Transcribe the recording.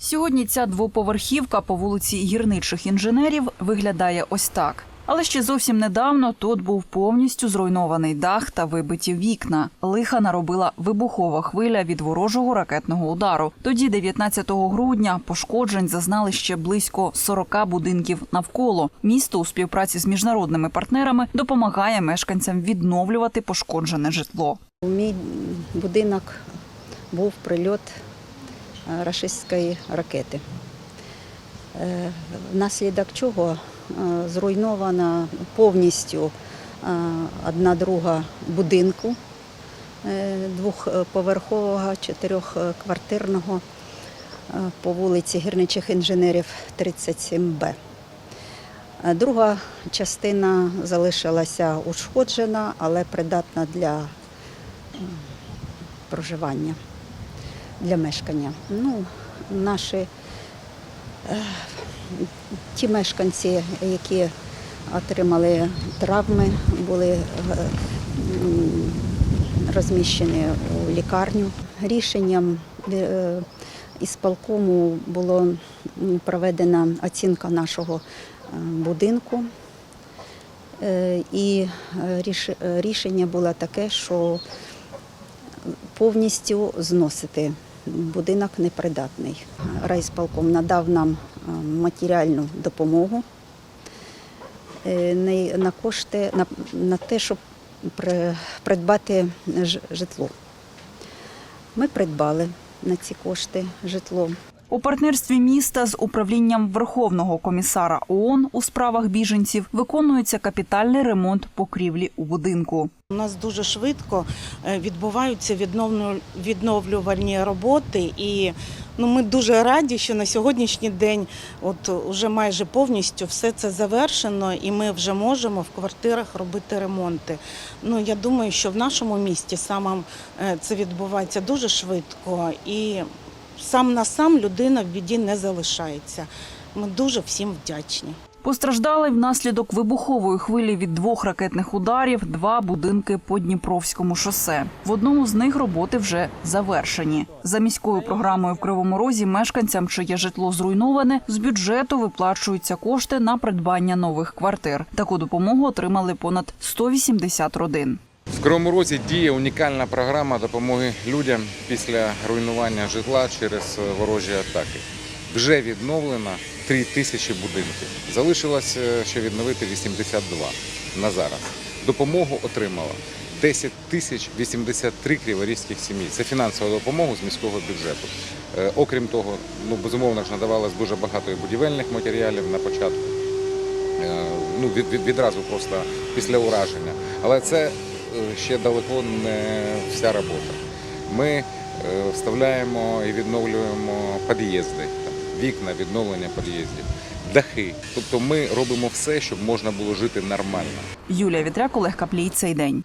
Сьогодні ця двоповерхівка по вулиці гірничих інженерів виглядає ось так. Але ще зовсім недавно тут був повністю зруйнований дах та вибиті вікна. Лиха наробила вибухова хвиля від ворожого ракетного удару. Тоді, 19 грудня, пошкоджень зазнали ще близько 40 будинків навколо. Місто у співпраці з міжнародними партнерами допомагає мешканцям відновлювати пошкоджене житло. Мій будинок був прильот рашистської ракети, Е, внаслідок чого е, зруйнована повністю е, одна друга будинку е, двохповерхового чотирьохквартирного е, по вулиці Гірничих інженерів 37Б. Е, Друга частина залишилася ушкоджена, але придатна для проживання для мешкання. Ну, наші е, ті мешканці, які отримали травми, були е, розміщені у лікарню. Рішенням е, ісполкому було проведена оцінка нашого будинку. І ріш- рішення було таке, що повністю зносити. Будинок непридатний. Райсполком надав нам е, матеріальну допомогу е, на- кошти на, на те, щоб придбати житло. Ми придбали на ці кошти житло. У партнерстві міста з управлінням Верховного комісара ООН у справах біженців виконується капітальний ремонт покрівлі у будинку. У нас дуже швидко е, відбуваються відновлю- відновлювальні роботи, і ну, ми дуже раді, що на сьогоднішній день от уже майже повністю все це завершено, і ми вже можемо в квартирах робити ремонти. Ну я думаю, що в нашому місті саме е, це відбувається дуже швидко, і сам на сам людина в біді не залишається. Ми дуже всім вдячні. Постраждали внаслідок вибухової хвилі від двох ракетних ударів два будинки по Дніпровському шосе. В одному з них роботи вже завершені. За міською програмою в Кривому Розі мешканцям, чиє житло зруйноване, з бюджету виплачуються кошти на придбання нових квартир. Таку допомогу отримали понад 180 родин. В Кривому Розі діє унікальна програма допомоги людям після руйнування житла через ворожі атаки. Вже відновлено 3 тисячі будинків. Залишилось е, ще відновити 82 на зараз. Допомогу отримало 10 тисяч 83 криворізьких сім'ї. Це фінансова допомога з міського бюджету. Е, Окрім того, ну безумовно ж надавалось дуже багато будівельних матеріалів на початку. Е, ну, від, від, відразу просто після ураження. Але це ще далеко не вся робота. Ми е, вставляємо і відновлюємо під'їзди, вікна, відновлення під'їздів, дахи. Тобто ми робимо все, щоб можна було жити нормально. Юлія Вітряк, Олег Каплій. Цей день.